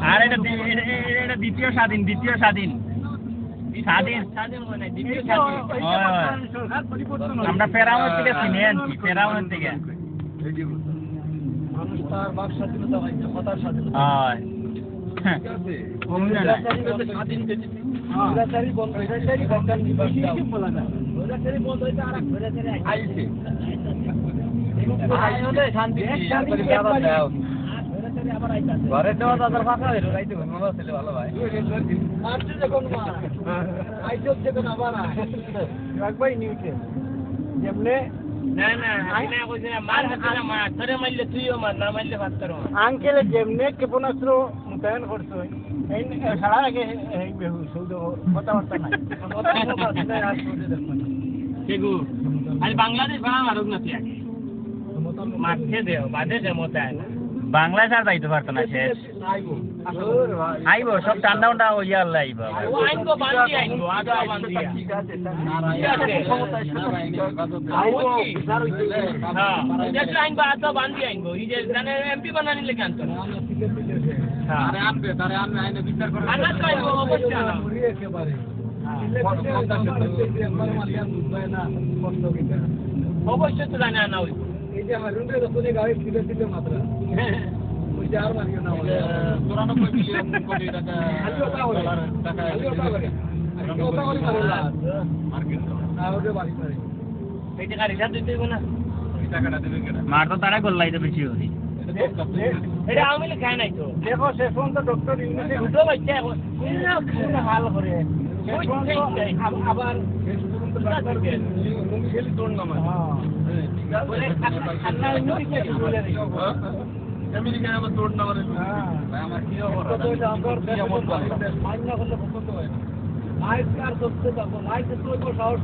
আর এটা এটা- দ্বিতীয় স্বাধীন দ্বিতীয় স্বাধীন। আমরা ফেরাউনের থেকে চিনে আনছি, ফেরাউনের থেকে। স্বাধীন ঘরে দেওয়া দাদার ফাঁকা হইল রাইতে ঘুমানো ছিল ভালো ভাই যখন আইছে যখন আবার একবারই নিউটে যেমনে আঙ্কেলে যেমনে ক্ষেপণাস্ত্র মোতায়েন করছে সারা আগে কথাবার্তা নাই বাংলাদেশ ভাড়া মারুক না তুই আগে। বাংলাদেশ আর যাইতে পারতো না শেষ। আইব সব ঠান্ডা উন্ডা হইয়া আইব ও তো বান্দি আনা আদা এই যে না তারে তারে আনা তো আইনগো অবশ্যই আনা অবশ্যই তো জানে আনা হইব চুরানব্বই মিলিয়ন কোটি টাকা টাকা মার্কিন ডলার। এই টাকা রিজার্ভ দিতে হইব না। এই টাকাটা দেবে কেনা মার তো তারা বেশি হরি এটা তো লীগ খায় নাই তো। দেখো শেষ পর্যন্ত ডক্টর ইউনিসে দুটো বাচ্চা এখন। হাল করে। আবার আমেরিকায় আমার তোর নাম ভাই আমার কি পছন্দ হয় না মাইক আর সত্যি থাকব মাইক তো ওই সাহস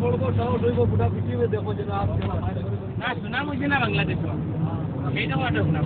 পড়ব সাহস হইব গোটা পৃথিবী দেখো যে না না শোনা মুঝে না বাংলাদেশ এইটা মাত্র শোনা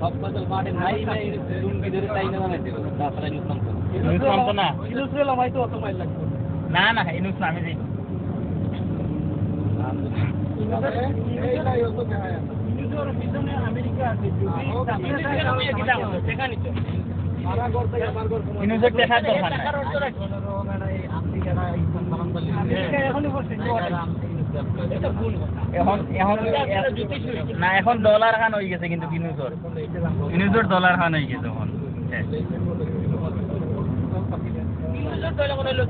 সব বাদল মাঠে নাই নাই। লুঙ্গি ধরে তাই না বানাইতে তাছাড়া ইসলাম তো ইনুস না না না ইনুস নামে তো এখনই বসে। এখন এখন না এখন ডলার খান হয়ে গেছে কিন্তু ইনুসর ইনুসর ডলার খান হয়ে গেছে এখন।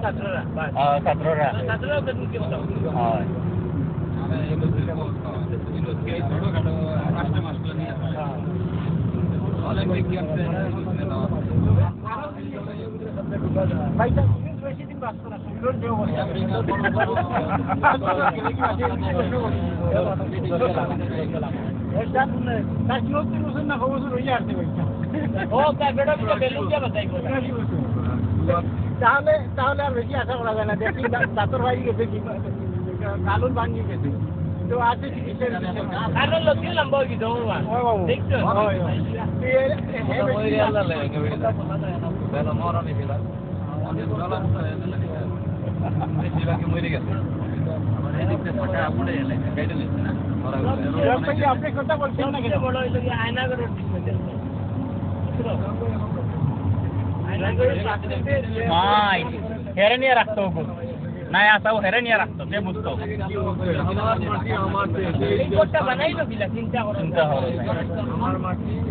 ছাত্ররা আহ, ছাত্ররা তাহলে তাহলে আর বেশি আশা করা যায় না দেখি দাঁতর ভাই গেছে কি কালুর ভাঙ্গি গেছে তো আছে চিকিৎসা কারণ লোক দিলাম বই দৌড়া দেখছ আপনি কথা বলছেন না কেন বড় হইল কি আয়না করে আয়না করে মাই হেরে নিয়ে রাখতে ওকে এই কোটটা বানাইলো চিন্তা করো চিন্তা হবে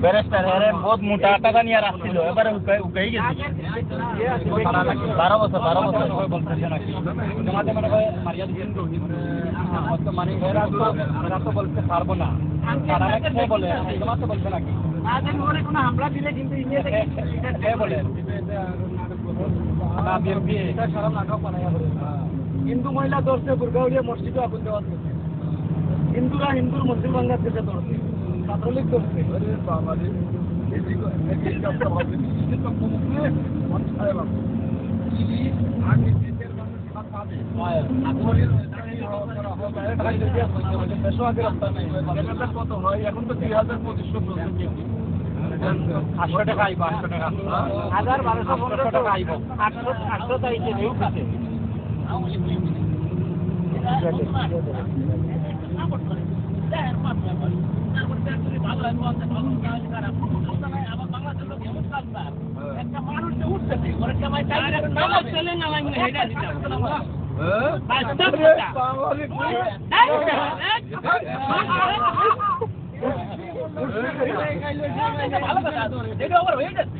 ব্যারিস্টার হেরে বহুত মোটা টাকা নিয়ে রাখছিল এবারে উকাই গেছে। বারো বছর বারো বছর বলতেছে নাকি মানে তো তো তো বলতে পারব না। কে বলে? জমাতে বলছে দিলে কিন্তু বলে? নাটক হিন্দু মহিলা ধরছে বুর্গাউড়িয়া মসজিদে আগুন দেওয়া হচ্ছে। হিন্দুরা হিন্দুর মসজিদ ভাঙ্গার দিকে ধরছে ছাত্রলীগ ধরছে কত হয় এখন তো দুই হাজার পঁচিশশো আটশো টাকা আইব। আটশো টাকা হাজার বারোশো আটশো টাকা আইব আটশো আটশো তারিখে ভালো কথা এটা ওভার হয়ে যাচ্ছে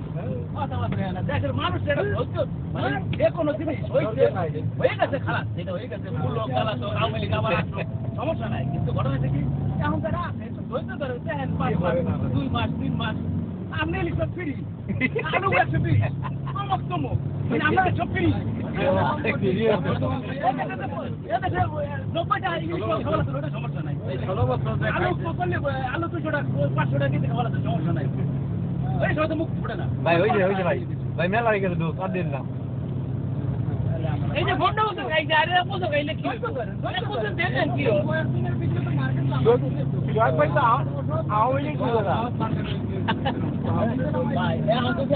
দেশের মানুষ এটা মানে যে কোনো জিনিস হয়েছে হয়ে গেছে খারাপ যেটা হয়ে গেছে ভুল লোক হোক আওয়ামী লীগ আবার আসলো সমস্যা নাই। কিন্তু ঘটনা কি? এখন তারা আছে একটু ধৈর্য দেখেন পাঁচ মাস দুই মাস তিন মাস আপনি লিখছেন ফিরি। আলু গেছে ফিরি। অমক তমক মানে আমরা সব ফিরি। সমস্যা নাই। আলু করলে আলু দুশো টাকা পাঁচশো টাকা কিনতে খাওয়া সমস্যা নাই। ভাই ওই যে ওই যে ভাই। ভাই মেলা হয়ে গেছে দোষ আর দিন না। মানে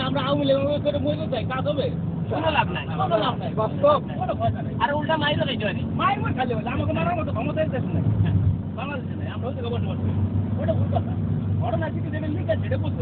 আমরা আওয়ামী লীগ করে মরে যাই কাজ হবে? কোনো লাভ নাই কোনো লাভ নাই। বাস্তব। আর উল্টা মাইরো গাইতে পারি। মাইর মার খালি বলে আমাকে মারার মতো ক্ষমতা দেশ নাই বাংলাদেশে নাই আমরা হচ্ছে বসে ওটা ভুল কথা। ঘটনা কি দেবেন লিখে সেটা বুঝতে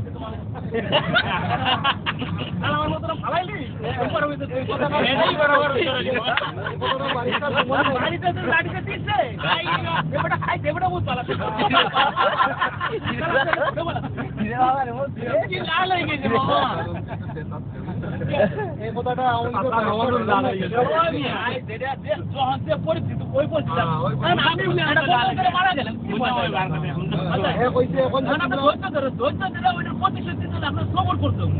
আমার মতো ফালাইলি বরাবর বাড়িতে তো লাঠিতে দিচ্ছে দেবটা খাই দেবটা বহুত ভালো কি লাল হয়ে গেছে বাবা। কথাটা গেলেন সবর করতে হবে।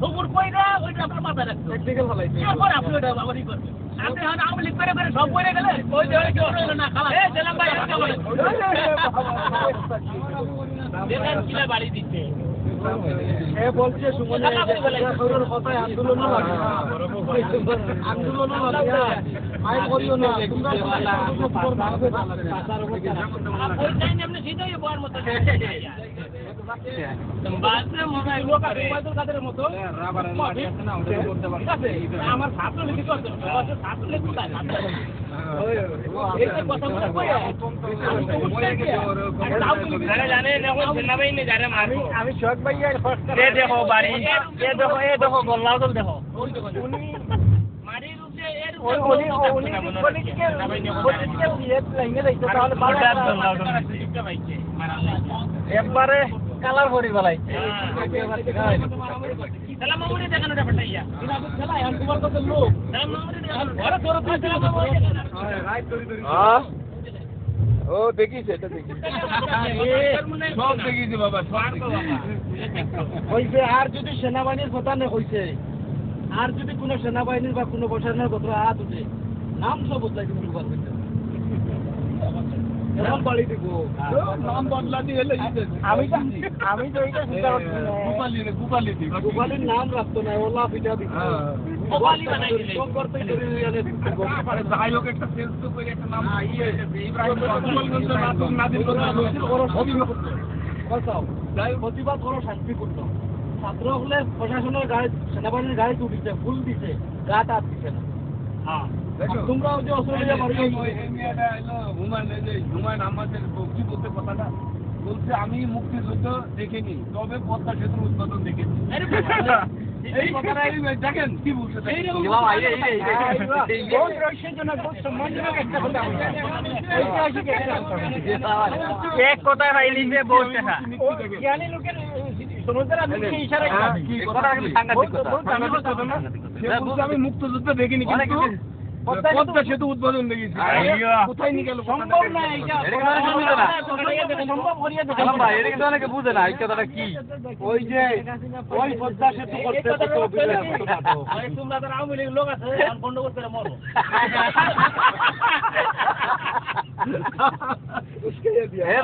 সবর কইরা ওইটা আপনার মাথায় রাখতে। টেকনিক্যাল এরপর আপনি আবার ই করবেন। আপনি আওয়ামী লীগ করে করে সব করে গেলে, ওই যে কেউ রইল না, খালাস। এই জেলাম ভাই। দেখেন কিলা বাড়ি দিচ্ছে। এ বলছে সুমনে শরীরের কথায় আন্দোলনও লাগে আন্দোলনও লাগে আই করিও না। তোমরা আমার আমি শোক ভাইয়া দেখো বাড়ি এ দেখো এ দেখো গোল্লাও দল দেখো। একবারে কালার করি বেলাই দেখানো। ও দেখিছে এটা দেখিছে। সব দেখিয়েছি বাবা কইছে আর যদি সেনাবাহিনীর কথা নে কইছে আর যদি কোনো সেনাবাহিনীর বা কোনো প্রশাসনের কথা হাত উঠে নাম সব বদলাই দিব পারবেন এমন বাড়ি দিব নাম বদলা দিয়ে এলে আমি তো এইটা গোপালীর নাম রাখতো না ওলা পিঠা দিত প্রতিবাদ করো শান্তিপূর্ণ ছাত্র হলে প্রশাসনের গায়ে সেনাবাহিনীর গায়ে তুলিছে ফুল দিছে গা টাপ দিছে না হ্যাঁ তোমরাও যে অস্ট্রেলিয়া হুমায়ুন হুমায়ুন আমাদের কি বলতে কথাটা? বলছে আমি মুক্তিযুদ্ধ দেখিনি তবে পদ্মা সেতুর উদ্বোধন দেখেছি। আরে বাবা। এই কথাটা দেখেন কি বলছে একটা কথা এক কথায় ফাইলিছে বহুত জ্ঞানী লোকের হ্যাঁ, না? বলছে আমি মুক্তিযুদ্ধ দেখিনি কিন্তু পদ্মা সেতু- উদ্বোধন দেখেছি কোথায় নিয়ে গেল সম্ভব না এটা অনেকে বুঝে না এই কথাটা কি? ওই যে ওই পদ্মা সেতু করতে তোমরা তো আওয়ামী লীগের লোক আছে মরো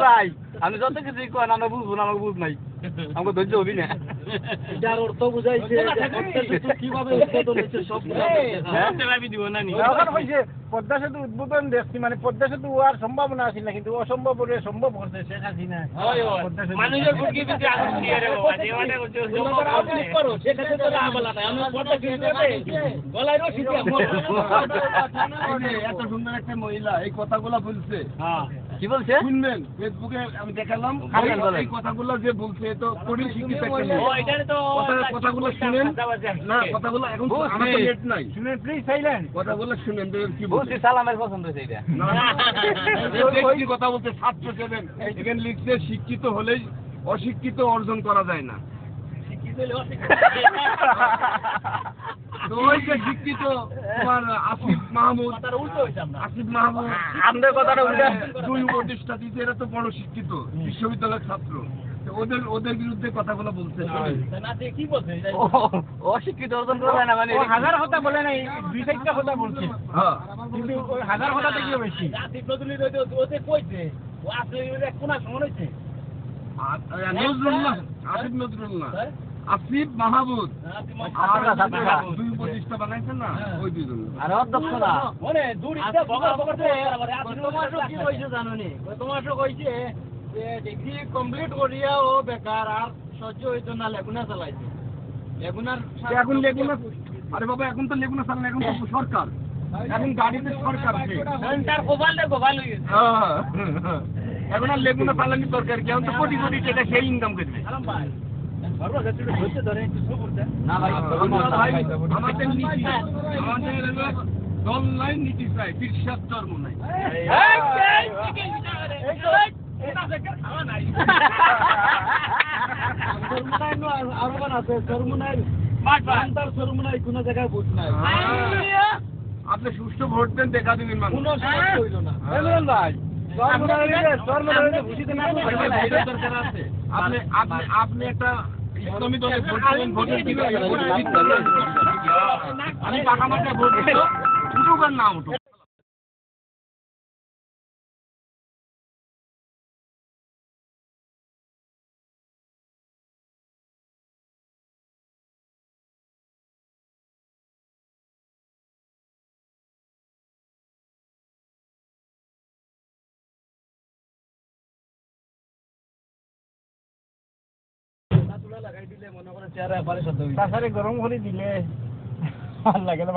ভাই আমি যত কিছুই কয় না আমরা বুঝব না আমাকে বুঝ নাই। আমাকে ধৈর্য হবি না। যার অর্থ বুঝাইছে কীভাবে উদ্বোধন হয়েছে সব হ্যাঁ? পদ্মা সেতু উদ্বোধন দেখছি মানে পদ্মা সেতু সম্ভাবনা না কিন্তু অসম্ভব সম্ভব করছে শেখ হাসিনা। হয় হয়। মানুষের আগুন দিয়ে রে করছে। এত সুন্দর একটা মহিলা এই কথাগুলো বলছে। হ্যাঁ। কি বলছে শুনবেন ফেসবুকে আমি দেখালাম। এই কথাগুলো যে বলছে তো কঠিন শিক্ষিত। তো কথাগুলো শুনেন না কথাগুলো এখন তো আমার তো নেট নাই শুনে প্লিজ সাইলেন্ট কথাগুলো শুনেন দেখেন কি বলছে সালামের পছন্দ হয়েছে এটা ব্যক্তি কথা বলতে ছাত্র ছিলেন এখানে লিখছে শিক্ষিত হলেই অশিক্ষিত অর্জন করা যায় না তো শিক্ষিত আসিফ মাহমুদ আমাদের কথাটা উল্টা দুই এরা তো বড় শিক্ষিত বিশ্ববিদ্যালয়ের ছাত্র। তো ওদের ওদের বিরুদ্ধে কথাগুলো বলছে। কি বলছে? অশিক্ষিত অর্জন করা যায় না মানে হাজার কথা বলে নাই দুই চারটা কথা বলছে। হ্যাঁ। কিন্তু ওই হাজার কথা থেকেও বেশি ওতে কইছে ও আসলে কোনা সমান হইছে? আর- আর নজরুল্লাহ আসিফ নজরুল্লাহ আসিফ মাহমুদ। দুই প্রতিষ্ঠা বানাইছেন না? ওই দুজন আর অধ্যক্ষ না। মানে দূরিতে বগর বগর তোমারও কি কইছে জানোনি? তোমারও কইছে যে ডিগ্রি কমপ্লিট করিয়া ও বেকার আর সহ্য হইতো না লেগুনা চালাইছে। লেগুনার এখন লেগুনা আরে বাবা এখন তো লেগুনা চালান এখন তো সরকার। এখন গাড়িতে সরকার হয়ে গেছে। হ্যাঁ। এখন আর লেগুনা চালানি দরকার কি? এখন তো কোটি কোটি টাকা সেই ইনকাম করবে। না ভাই আমাদের নীতি আমাদের দল নাই নীতি চাই বিশ্বাস ধর্ম আছে বুঝ নাই আপনি সুষ্ঠু ভোট দেন দেখা দিবেন হইল না আপনি আপনি আপনি একটা ইসলামী দলে ভোট দিবেন ভোটের দিকে ভোট দিতে আমি পাকা মাঠে ভোট দিব। উঠুক আর না উঠুক। তাছাড়া গরম করে দিলে লাগে না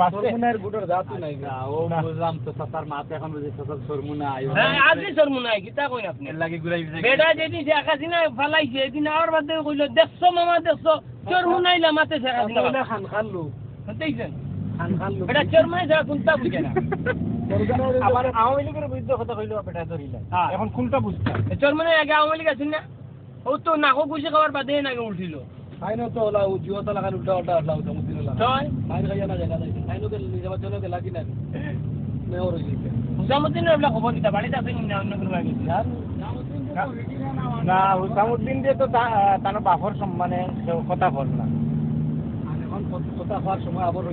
নাই গা। ও বুঝলাম তো সাতার মাতে এখন বুঝি সাতার সরমুনা আইও আজি সরমুনাই কিতা কই আপনি? এর লাগি ঘুরাই ফিরাই বেটা যেদিন শেখ হাসিনা ফালাইছে এদিন আর বাদে কইলো দেখছ মামা দেখছ চরমুনাইলা মাতে তাহলে খান খান লোক দেখছেন? খান খান লোক এটা চরমুনাই ছাড়া কোনটা বুঝে না। আবার আওয়ামী লীগের বিরুদ্ধে কথা কইলো বেটা ধরিলা। হ্যাঁ। এখন কোনটা বুঝতাম চরমুনাই আগে আওয়ামী লীগ আছিল না? ও তো নাকো গুছে খাবার বাদে নাকি উঠিল। আইনো তো ওলা জিও তো লাগান উল্টা উল্টা উল্টা ওলা ছয় আইন খাইয়া না জায়গা আইনো কে যাবার জন্য কে লাগি না? মেয়র হইছে হুসামুদ্দিনের ওগুলা খবর দিতা বাড়িতে আছে না অন্য কোনো বাড়ি গেছে না হুসামুদ্দিন দিয়ে তো তার বাপর সম্মানে কথা বল না। এখন কথা হওয়ার সময় আবার